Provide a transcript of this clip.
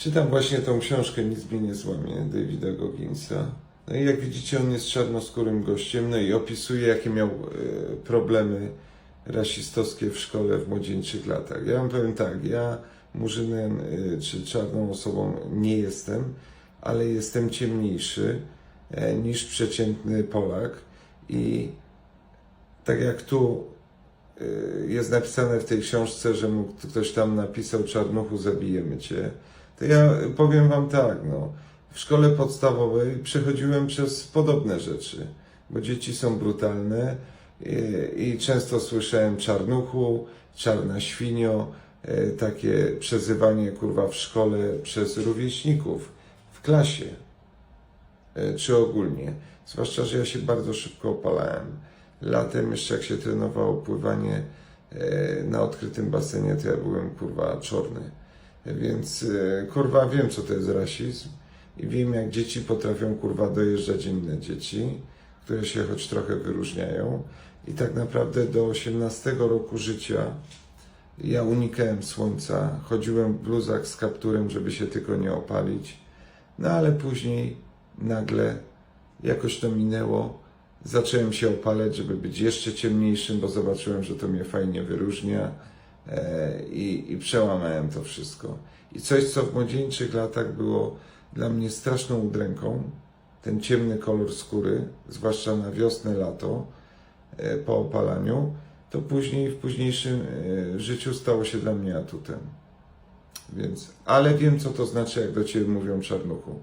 Czytam właśnie tą książkę Nic mnie nie złamie Davida Gogginsa. No i jak widzicie, on jest czarnoskórym gościem, no i opisuje, jakie miał e, problemy rasistowskie w szkole w młodzieńczych latach. Ja wam powiem tak, ja murzynem e, czy czarną osobą nie jestem, ale jestem ciemniejszy e, niż przeciętny Polak i tak jak tu jest napisane w tej książce, że mu ktoś tam napisał czarnuchu, zabijemy cię, to ja powiem wam tak, no, w szkole podstawowej przechodziłem przez podobne rzeczy, bo dzieci są brutalne i, i często słyszałem czarnuchu, czarna świnio, y, takie przezywanie kurwa w szkole przez rówieśników w klasie y, czy ogólnie. Zwłaszcza, że ja się bardzo szybko opalałem. Latem jeszcze jak się trenowało pływanie e, na odkrytym basenie, to ja byłem kurwa czorny. Więc e, kurwa wiem co to jest rasizm i wiem jak dzieci potrafią kurwa dojeżdżać inne dzieci, które się choć trochę wyróżniają. I tak naprawdę do 18 roku życia ja unikałem słońca, chodziłem w bluzach z kapturem, żeby się tylko nie opalić. No ale później nagle jakoś to minęło. Zacząłem się opalać, żeby być jeszcze ciemniejszym, bo zobaczyłem, że to mnie fajnie wyróżnia i, i przełamałem to wszystko. I coś, co w młodzieńczych latach było dla mnie straszną udręką, ten ciemny kolor skóry, zwłaszcza na wiosnę, lato, e, po opalaniu, to później w późniejszym e, życiu stało się dla mnie atutem. Więc, ale wiem, co to znaczy, jak do ciebie mówią czarnuchu.